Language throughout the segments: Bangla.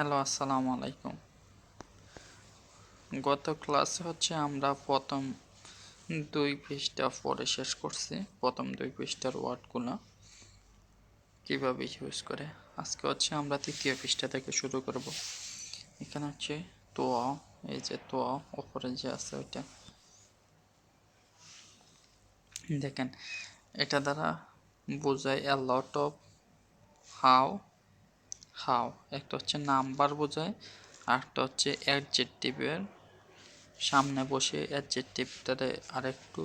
হ্যালো, আসসালামু আলাইকুম। গত ক্লাসে হচ্ছে আমরা প্রথম দুই পৃষ্ঠা পড়ে শেষ করছি, প্রথম দুই পৃষ্ঠার ওয়ার্ডগুলো। কীভাবে ইউজ করে? আজকে হচ্ছে আমরা তৃতীয় পৃষ্ঠা থেকে শুরু করব। এখানে হচ্ছে তোয়া, এই যে তোয়া, ওপরে যে আছে ওইটা। দেখেন, এটা দ্বারা বোঝায় এ লট অফ হাউ হাউ একটা হচ্ছে নাম্বার বোঝায়, আরেকটা হচ্ছে অ্যাডজেক্টিভের। সামনে বসে অ্যাডজেক্টিভটারে আরেকটু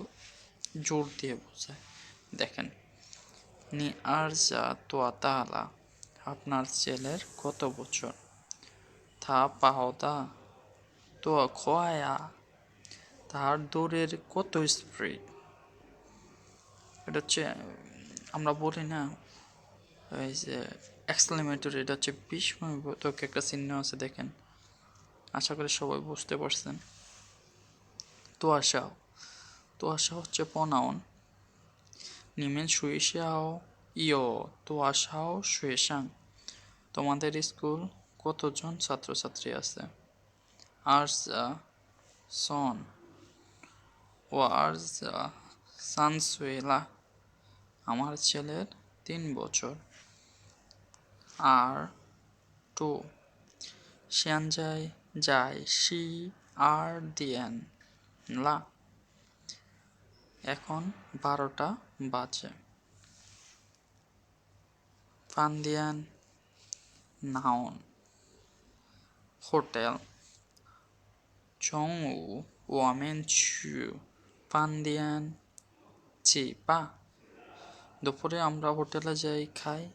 জোর দিয়ে বোঝায়। দেখেন, নি আর যা তোয়া তাহলা আপনার ছেলের কত বছর? থা পাহদা তো খোয়া তার দৌড়ের কত স্পিড? এটা হচ্ছে, আমরা বলি না, এই যে এক্সক্লেমেটর এটা হচ্ছে বিস্ময়বোধক একটা চিহ্ন আছে, দেখেন। আশা করি সবাই বুঝতে পারছেন। তোয়াশাও তোয়াশা হচ্ছে পনাউন নিমেন শুয়েশাও ইয়। তো তোয়াশাও শুয়েশাং তোমাদের স্কুল কতজন ছাত্রছাত্রী আছে? আরজা সন। ও আরজা সানসুয়েলা। আমার ছেলের তিন বছর। আর টু শিয়ানজাই যাই, সি আর দিয়েন লা। এখন বারোটা বাজে। পান্দিয়ান নাউন, হোটেল। চংউ ওয়ামেন ছু পান্দিয়ান চি পা দুপুরে আমরা হোটেলে যাই, খাই।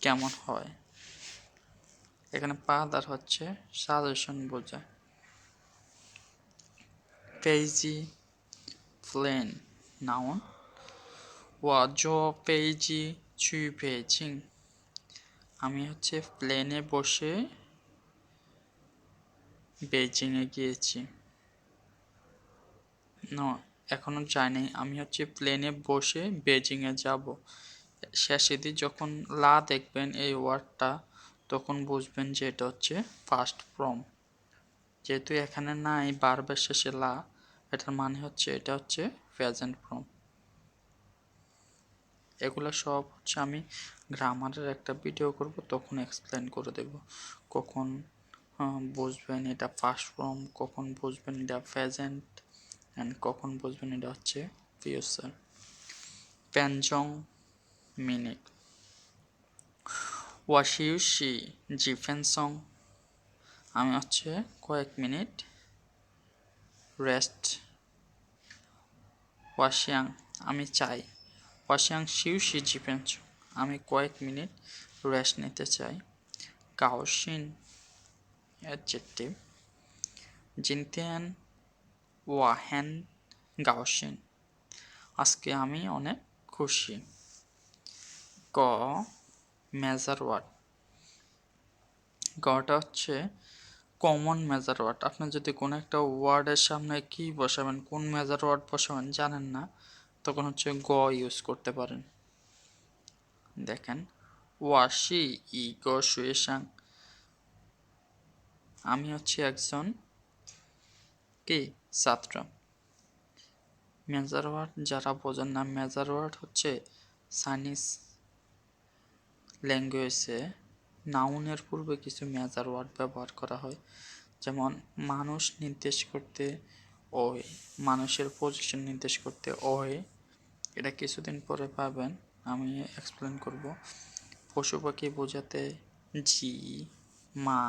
কেমন হয়? এখানে পাদার হচ্ছে সাজেশন বোঝায়। পেজি প্লেন নাউন ওয়া ওয়াজ পেজি চুই পেজিং আমি হচ্ছে প্লেনে বসে বেজিংয়ে গিয়েছি। ন এখনও যাইনি। আমি হচ্ছে প্লেনে বসে বেজিংয়ে যাব। শেষে দিয়ে যখন লা দেখবেন এই ওয়ার্ডটা, তখন বুঝবেন যে এটা হচ্ছে ফার্স্ট ফর্ম যেহেতু এখানে নাই বারবার শেষে লা, এটার মানে হচ্ছে এটা হচ্ছে প্রেজেন্ট ফর্ম এগুলো সব হচ্ছে আমি গ্রামারের একটা ভিডিও করব, তখন এক্সপ্লেন করে দেব। কখন বুঝবেন এটা ফার্স্ট ফর্ম কখন বুঝবেন এটা প্রেজেন্ট অ্যান্ড কখন বুঝবেন এটা হচ্ছে ফিউচার প্যানজং মিনিট ওয়াশিউশি জিফেন সং আমি হচ্ছে কয়েক মিনিট রেস্ট ওয়াশিয়াং আমি চাই ওয়াশিয়াং শিউশি জিফেন আমি কয়েক মিনিট রেস্ট নিতে চাই কাউশিন অ্যাডজেক্টিভ জিনতেন ওয়াহেন গাওশিন আজকে আমি অনেক খুশি ক মেজার ওয়ার্ড গটা হচ্ছে কমন মেজার ওয়ার্ড আপনি যদি কোনো একটা ওয়ার্ডের সামনে কি বসাবেন, কোন মেজার ওয়ার্ড বসাবেন জানেন না, তখন হচ্ছে গ ইউজ করতে পারেন। দেখেন ওয়াশি ই গ শুয়েশাং আমি হচ্ছে একজন কি? ছাত্র। মেজার ওয়ার্ড যারা বোঝেন না মেজার ওয়ার্ড হচ্ছে চাইনিজ ল্যাঙ্গুয়েজে নাউনের পূর্বে কিছু মেজার ওয়ার্ড ব্যবহার করা হয়। যেমন, মানুষ নির্দেশ করতে ওই মানুষের পজিশন নির্দেশ করতে ওই এটা কিছুদিন পরে পাবেন, আমি এক্সপ্লেন করব। পশু পাখি বোঝাতে জি মা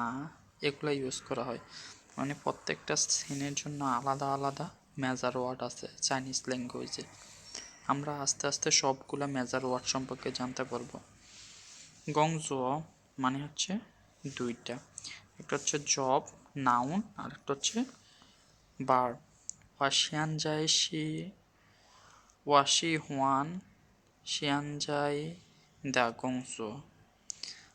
এগুলো ইউজ করা হয়। মানে প্রত্যেকটা সিনের জন্য আলাদা আলাদা মেজার ওয়ার্ড আছে চাইনিজ ল্যাঙ্গুয়েজে আমরা আস্তে আস্তে সবগুলো মেজার ওয়ার্ড সম্পর্কে জানতে পারব। গংজো মানে হচ্ছে দুইটা। একটা হচ্ছে জব, নাউন, আর একটা হচ্ছে বার। ওয়াশিয়ান যায় শি, ওয়াশি হুয়ান শিয়ান যায় দা গংজো।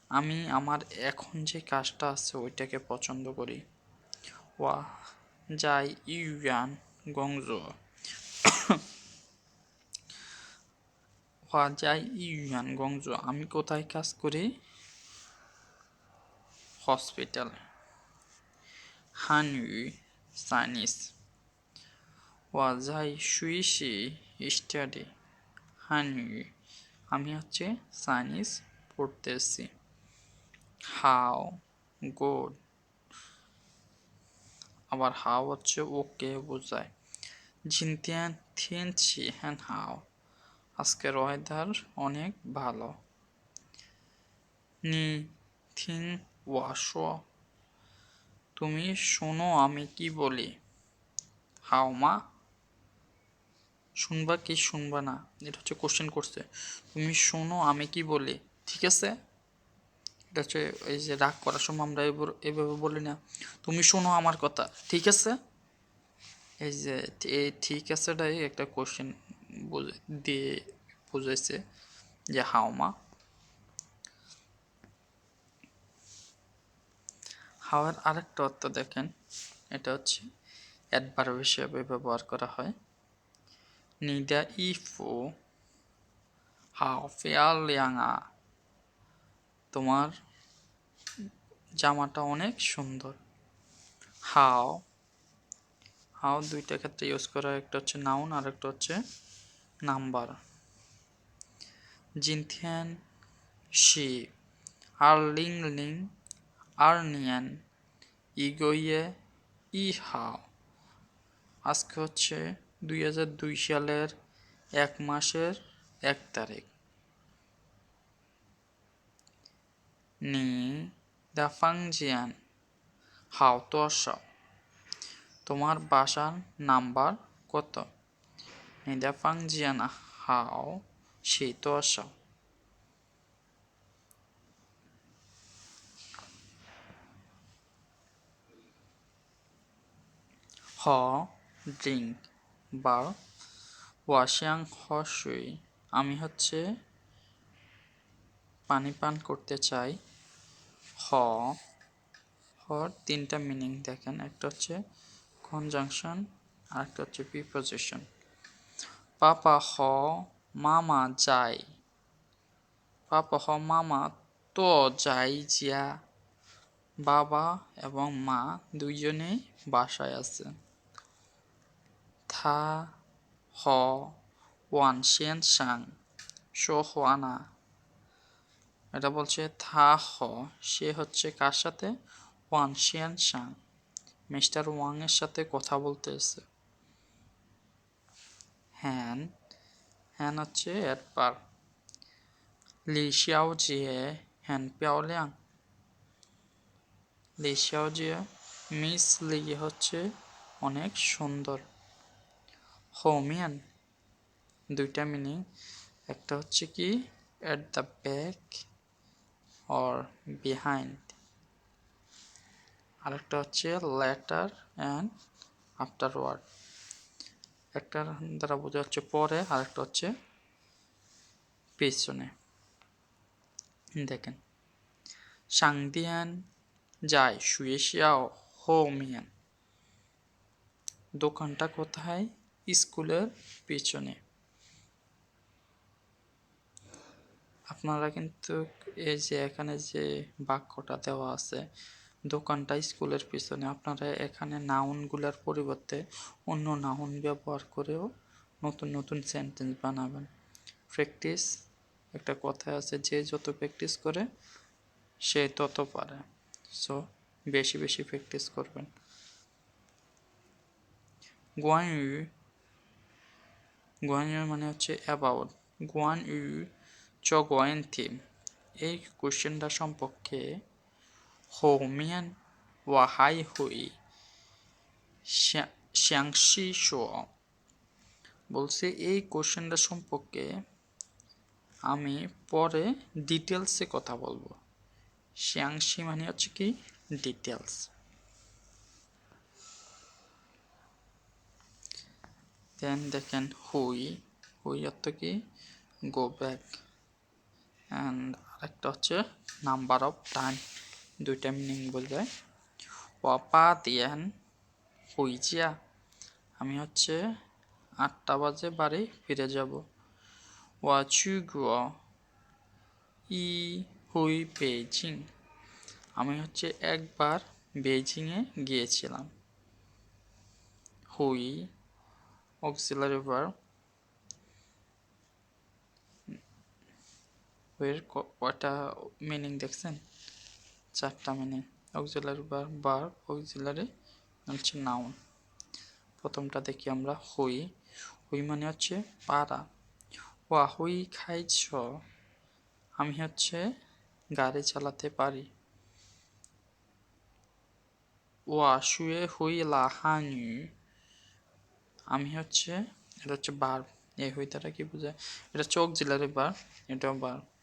আমি আমার এখন যে কাজটা আছে ওইটাকে পছন্দ করি। ওয়া যাই ইউয়ান গংজো। হোয়াজাই ইউয়ান গঞ্জ আমি কোথায় কাজ করি হসপিটাল হানউ সাইনিস ওয়াজাই সুইসি স্টাডি হানউ আমি হচ্ছে চাইনিজ পড়তেছি হাও গুড আবার হাও হচ্ছে ওকে বোঝায় জিনতিয়ান থিনছি হ্যান হাও আজকের ওয়েদার অনেক ভালো। নি থিং ওয়াশো। তুমি শোনো, আমি কি বলি? হাও মা। শুনবা কি শুনবা না? এটা হচ্ছে কোশ্চেন করছে। তুমি শোনো, আমি কি বলি? ঠিক আছে? এটা হচ্ছে এই যে রাগ করার সময় আমরা এভাবে বলি না। তুমি শোনো আমার কথা, ঠিক আছে? এই যে ঠিক আছেটাই একটা কোশ্চেন দিয়ে বুঝাইছে যে, হাও মা। হাওয়ার আরেকটা অর্থ দেখেন, এটা হচ্ছে অ্যাডভার্ব হিসেবে ব্যবহার করা হয়। নিদা ইফু হাও ফেয়াল ইয়াঙা তোমার জামাটা অনেক সুন্দর। হাও। হাও দুইটা ক্ষেত্রে ইউজ করা। একটা হচ্ছে নাউন আর একটা হচ্ছে নাম্বার। জিনথিয়ান, শি। আর লিং লিং আর নিয়ান ইগোইয়ে ই হাও আজকে হচ্ছে দুই হাজার দুই সালের এক মাসের এক তারিখ। নি দাফাং জিয়ান হাও তোয়াশাও তোমার বাসার নাম্বার কত? নি দাফাং জিয়ান হাও সেই তোয়াশাও হ ড্রিঙ্ক বা ওয়াশিয়াং হসুই আমি হচ্ছে পানি পান করতে চাই। হ হর তিনটা মিনিং দেখেন। একটা হচ্ছে কনজাংশন আর একটা হচ্ছে প্রিপোজিশন পাপা হ মামা যাই পাপা হ মামা তো যাই জিয়া বাবা এবং মা দুইজনেই বাসায় আছে। থা হ, ওয়ান শেন সাং শো হওয়ানা এটা বলছে থা হ, সে হচ্ছে কার সাথে? ওয়ান শেন সাং মিস্টার ওয়াং এর সাথে কথা বলতেছে। হ্যান হ্যান হচ্ছে এরপর লি শিয়াও জিয়ে হ্যান পিয়াও লিয়াং। লি শিয়াও জিয়ে মিস লি হচ্ছে অনেক সুন্দর। হোমিয়ান দুইটা মিনিং। একটা হচ্ছে কি at the back or behind আরেকটা হচ্ছে লেটার অ্যান্ড আফটারওয়ার্ড একটার দ্বারা বোঝা হচ্ছে পরে, আরেকটা হচ্ছে পেছনে। দেখেন। সাংদিয়ান যায় শুয়ে শিয়াও হোমিয়ান। দোকানটা কোথায়? স্কুলের পিছনে। আপনারা কিন্তু এই যে এখানে যে বাক্যটা দেওয়া আছে দোকানটা স্কুলের পিছনে। আপনারা এখানে নাউনগুলোর পরিবর্তে অন্য নাউন ব্যবহার করেও নতুন নতুন সেন্টেন্স বানাবেন। প্র্যাকটিস একটা কথা আছে, যে যত প্র্যাকটিস করে, সে তত পারে। সো বেশি বেশি প্র্যাকটিস করবেন। গুয়ান ইউ গুয়ান ইউ মানে হচ্ছে অ্যাবাউট গুয়ান ইউ চ গোয়েন থিম এই কোশ্চেনটা সম্পর্কে হোমিয়ান ওয়াহাই হুই শ্যাংশি শো বলছে, এই কোশ্চেনটা সম্পর্কে আমি পরে ডিটেলসে কথা বলব। শ্যাংশি মানে হচ্ছে কি? ডিটেলস দেন দেখেন হুই হুই অর্থ কি? গো ব্যাক অ্যান্ড আরেকটা হচ্ছে নাম্বার অফ টাইম দুইটা মিনিং বোঝায় ওয়াপা দিয়ান হুইজিয়া আমি হচ্ছে আটটা বাজে বাড়ি ফিরে যাব। ওয়াচুগুয়া ই হুই বেজিং আমি হচ্ছে একবার বেইজিংয়ে গিয়েছিলাম। হুই অক্সিলারি ভার্ব। এর কয়টা মিনিং দেখছেন? চারটা মিনিং অক্সিলারি ভার্ব বার অক্সিলারি হচ্ছে নাউন। প্রথমটা দেখি আমরা হুই। হুই মানে হচ্ছে পাড়া। ওয়া, হুই খাইছ? আমি হচ্ছে গাড়ি চালাতে পারি। ওয়া, শুয়ে হুই লাহানু? আমি হচ্ছে, এটা হচ্ছে বার। এই হুই দ্বারা কি বোঝায়? এটা চোখ জেলারে বার, এটাও বার।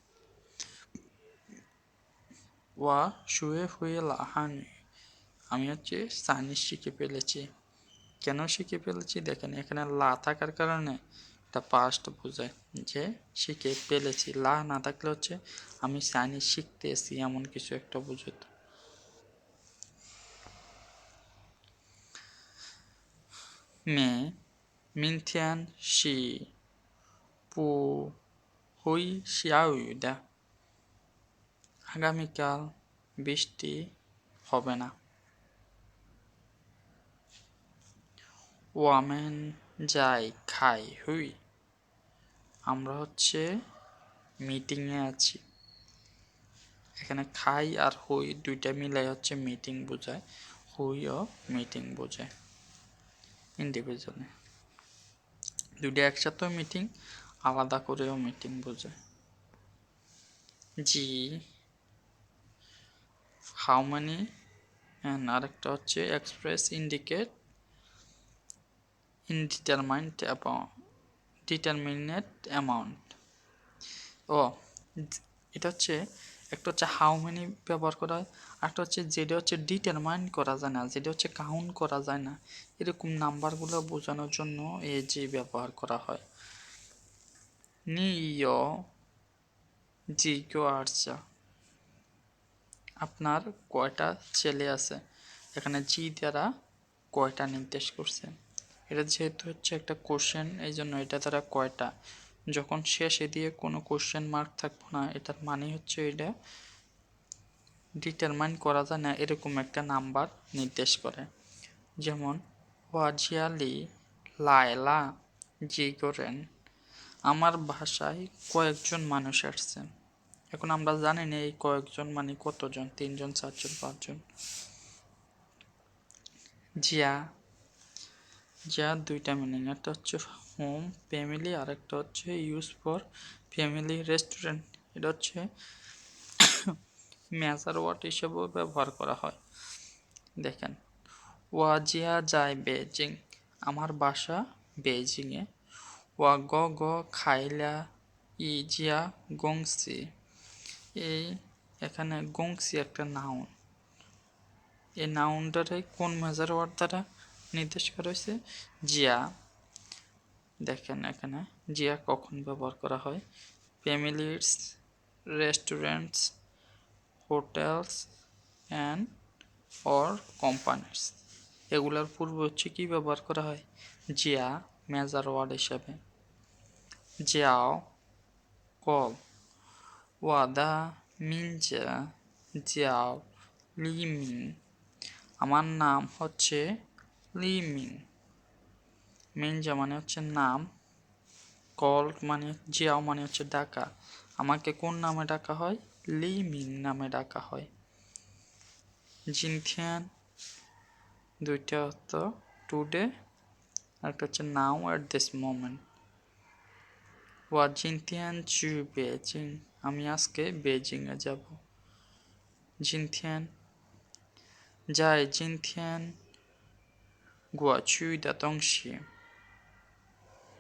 ওয়া শুয়ে হুই লাহান। আমি হচ্ছে চাইনিজ শিখে ফেলেছি। কেন শিখে ফেলেছি? দেখেন, এখানে লা থাকার কারণে এটা পাস্ট বোঝায় যে শিখে ফেলেছি। লা না থাকলে হচ্ছে আমি চাইনিজ শিখতেছি, এমন কিছু একটা বুঝত মে মিনথিয়ান শি পু হুই শিয়াউদা আগামীকাল বৃষ্টি হবে না। ওয়ামেন যাই, খাই, হুই। আমরা হচ্ছে মিটিংয়ে আছি। এখানে খাই আর হুই দুইটা মিলাই হচ্ছে মিটিং বোঝায় হুইও মিটিং বোঝায় ইন্ডিভিজুয়ালি দুইটা একসাথেও মিটিং, আলাদা করেও মিটিং বোঝায়। জি হাউ মানি অ্যান্ড আরেকটা হচ্ছে express indicate indeterminate determinate amount ও, এটা হচ্ছে একটা হচ্ছে হাউ মেনি ব্যবহার করা হয় একটা হচ্ছে যেটা হচ্ছে ডিটারমাইন করা যায় না, যেটা হচ্ছে কাউন্ট করা যায় না। এরকম নাম্বারগুলো বোঝানোর জন্য এই যে ব্যবহার করা হয়। নিয় জি কেউ আর্চা। আপনার কয়টা ছেলে আছে? এখানে জি দ্বারা কয়টা নির্দেশ করছে? এটা যেহেতু হচ্ছে একটা কোশ্চেন এই জন্য এটা দ্বারা কয়টা? যখন শেষে দিয়ে কোনো কোশ্চেন মার্ক থাকব না, এটার মানে হচ্ছে এটা ডিটারমাইন করা যায় না, এরকম একটা নাম্বার নির্দেশ করে। যেমন, ওয়াজিয়ালি লায়লা জিগোরেন, আমার ভাষায় কয়েকজন মানুষ আসছেন এখন আমরা জানি না এই কয়েকজন মানে কতজন? তিনজন, চারজন, পাঁচজন? জিয়া যা দুইটা মিনিং একটা হচ্ছে হোম ফ্যামিলি আর একটা হচ্ছে ইউজ ফর ফ্যামিলি রেস্টুরেন্ট এটা হচ্ছে মেজার ওয়ার্ড হিসেবেও ব্যবহার করা হয়। দেখেন ওয়াজিয়া যায় বেজিং আমার বাসা বেজিংয়ে ওয়া গ গ খাইলা ইজিয়া গংসি। এই এখানে গংসি একটা নাউন এই নাউনটারে কোন মেজার ওয়ার্ড দ্বারা নির্দেশ করা হয়েছে? জিয়া। দেখেন এখানে জিয়া কখন ব্যবহার করা হয়? Families, restaurants, hotels and or companies. এগুলোর পূর্ব হচ্ছে কি ব্যবহার করা হয়? জিয়া মেজার ওয়ার্ড হিসাবে। জিয়াও কল। ওয়াদা মিনজা জিয়াও লিমিং আমার নাম হচ্ছে লিমিং মিনজা মানে হচ্ছে নাম, কল মানে জিয়াও মানে হচ্ছে ডাকা। আমাকে কোন নামে ডাকা হয়? লিমিং নামে ডাকা হয়। জিনথিয়ান দুইটা অর্থ টুডে, একটা হচ্ছে নাও অ্যাট দিস মোমেন্ট ওয়া জিনথিয়ান চু বেজিং আমি আজকে বেজিংয়ে যাব। জিনথিয়ান। যাই, জিনথিয়ান গোয়া চুই দাতংশি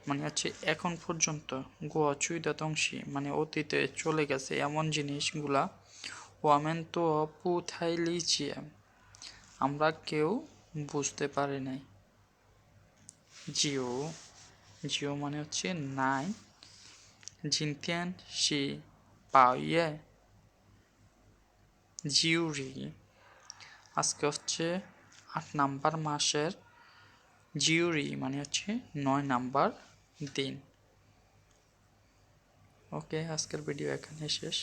মানে হচ্ছে এখন পর্যন্ত গোয়া চুই দাতংশি মানে অতীতে চলে গেছে এমন জিনিসগুলা। ওয়ামেন তো পুথাই লিচিয়ে আমরা কেউ বুঝতে পারি নাই। জিও জিও মানে হচ্ছে নাই। জিনতিয়ান শি পাইয়ে জিউরি আজকে হচ্ছে আট নাম্বার মাসের জিউরি মানে হচ্ছে নয় নাম্বার দিন। ওকে আজকের ভিডিও এখানে শেষ।